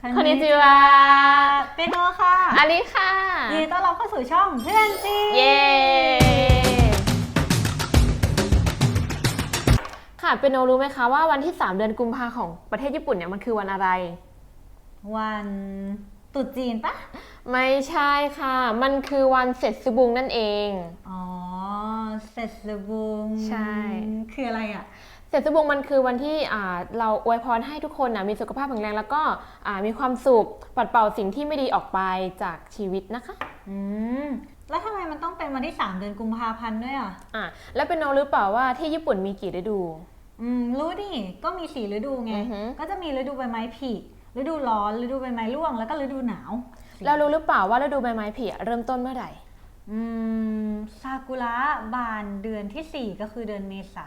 คนนีจิวาเป็นโนค่ะอาริค่ะยินดีต้อนรับเข้าสู่ช่องเพื่อนจีเย้ค่ะเป็นโนรู้ไหมคะว่าวันที่ 3 เดือนกุมภาของประเทศญี่ปุ่นเนี่ยมันคือวันอะไร วันตุษจีนปะไม่ใช่ค่ะ มันคือวันเสร็จสุบุงนั่นเอง อ๋อเซตสบุงใช่ คืออะไรอะ เสร็จสุบุงมันคือวันที่อ่าเราอวยพรให้ทุกคนนะมีสุขภาพแข็งแรงแล้วก็อ่ามีความสุขปัดเป่าสิ่งที่ไม่ดีออกไปจากชีวิตนะคะ อืม แล้วทำไมมันต้องเป็นวันที่ 3 เดือนกุมภาพันธ์ด้วยอะ อะแล้วเป็นโนรู้เปล่าว่าที่ญี่ปุ่นมีกี่ฤดู อืม รู้ดิ ก็มีสี่ฤดูไง อือฮึ ก็จะมีฤดูใบไม้ผลิฤดูร้อนฤดูใบไม้ร่วง แล้วก็ฤดูหนาว เรารู้หรือเปล่าว่าฤดูใบไม้ผลิเริ่มต้นเมื่อไหร่ อืมซา กุระบานเดือนที่ 4 ก็คือเดือนเมษา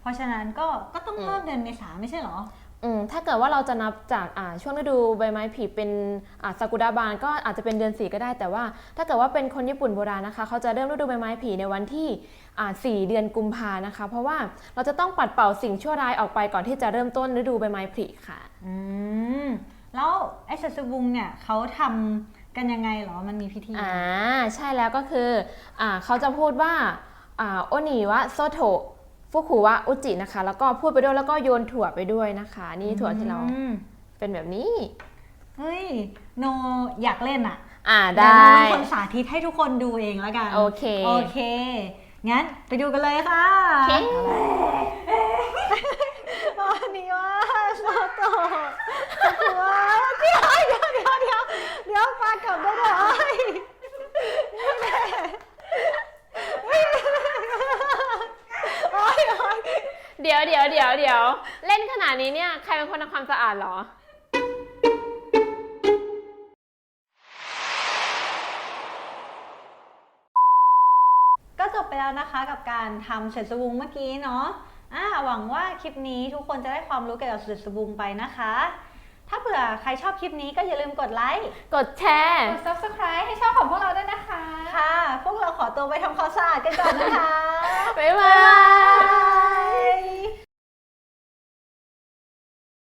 เพราะฉะนั้นก็ก็ต้องเริ่มเดือนเมษาไม่ใช่เหรออืมถ้าเกิดว่าเราจะนับจากอ่าช่วงฤดูใบไม้ผลิเป็นอ่าซากุระบานก็อาจจะเป็นเดือนสี่ก็ได้ แต่ว่าถ้าเกิดว่าเป็นคนญี่ปุ่นโบราณนะคะเขาจะเริ่มฤดูใบไม้ผลิในวันที่อ่าสี่เดือนกุมภานะคะ เพราะว่าเราจะต้องปัดเป่าสิ่งชั่วร้ายออกไปก่อนที่จะเริ่มต้นฤดูใบไม้ผลิค่ะ อืมแล้วไอ้เซตสบุงเนี่ยเขาทำ กันยังไงเหรอ มันมีพิธีอ่าใช่แล้วก็คืออ่าเขาจะพูดว่าอ่าโอนิวะโซโตะฟุคุวะอุจินะคะ แล้วก็พูดไปด้วยแล้วก็โยนถั่วไปด้วยนะคะ นี่ถั่วที่เราอืมเป็นแบบนี้ เฮ้ย โนอยากเล่นอะอ่าเดี๋ยวได้โนเป็นคนสาธิตให้ทุกคนดูเองแล้วกัน โอเค โอเค งั้นไปดูกันเลยค่ะโอเคโอนิวะโซโตะฟุกุากลับได้ด้วยเอ้ยนี่แหละโอ้ยโอ้ยเดี๋ยวเดี๋ยวเดี๋ยวเดี๋ยวเล่นขนาดนี้เนี่ย ใครเป็นคนทำความสะอาดเหรอ ก็จบไปแล้วนะคะกับการทำเสร็จสบุงเมื่อกี้เนาะอ่าหวังว่าคลิปนี้ทุกคนจะได้ความรู้เกี่ยวกับเสร็จสบุงไปนะคะ ถ้าเผื่อใครชอบคลิปนี้ก็อย่าลืมกดไลค์ กดแชร์ กด subscribe ให้ช่องของพวกเราด้วยนะคะ ค่ะ พวกเราขอตัวไปทำความสะอาดกันก่อนนะคะ บ๊ายบาย